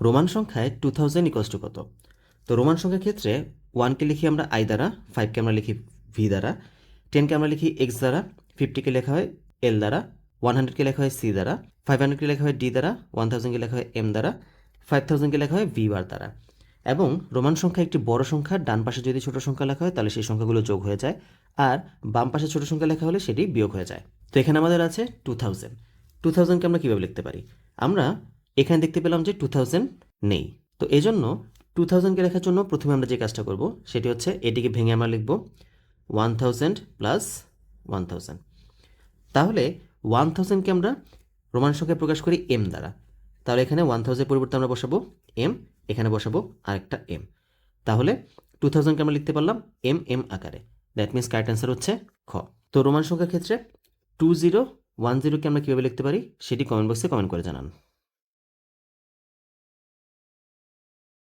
Roman সংখ্যায় two thousand equals to কত? তো রোমান সংখ্যার ক্ষেত্রে ওয়ানকে লিখি আমরা আই দ্বারা ফাইভকে আমরা লিখি ভি দ্বারা টেনকে আমরা লিখি এক্স দ্বারা ফিফটিকে লেখা হয় এল দ্বারা ওয়ান হান্ড্রেডকে লেখা হয় সি দ্বারা ফাইভ হান্ড্রেডকে লেখা হয় ডি দ্বারা ওয়ান থাউজেন্ডকে লেখা হয় এম দ্বারা ফাইভ থাউজেন্ডকে লেখা হয় ভি বার দ্বারা। এবং রোমান সংখ্যা একটি বড় সংখ্যা, ডান পাশে যদি ছোট সংখ্যা লেখা হয়, তাহলে সেই সংখ্যাগুলো যোগ হয়ে যায়। আর বাম পাশে ছোট সংখ্যা লেখা হলে সেটি বিয়োগ হয়ে যায়। তো এখানে আমাদের আছে টু থাউজেন্ড টু থাউজেন্ডকে আমরা কীভাবে লিখতে পারি? আমরা এখানে দেখতে পেলাম যে টু নেই। তো এই জন্য টু থাউজেন্ডকে লেখার জন্য প্রথমে আমরা যে কাজটা করব, সেটি হচ্ছে এটিকে ভেঙে আমরা লিখব one thousand plus one thousand তাহলে ওয়ান থাউজেন্ডকে আমরা রোমান সংখ্যায় প্রকাশ করি এম দ্বারা। তাহলে এখানে ওয়ান থাউজেন্ড পরিবর্তে আমরা বসাবো এম এখানে বসাবো আরেকটা এম তাহলে টু থাউজেন্ডকে আমরা লিখতে পারলাম এম এম আকারে। দ্যাট মিনস কারেক্ট অ্যান্সার হচ্ছে খ। তো রোমান সংখ্যার ক্ষেত্রে টু জিরো ওয়ান জিরোকে আমরা কীভাবে লিখতে পারি, সেটি কমেন্ট বক্সে কমেন্ট করে জানান।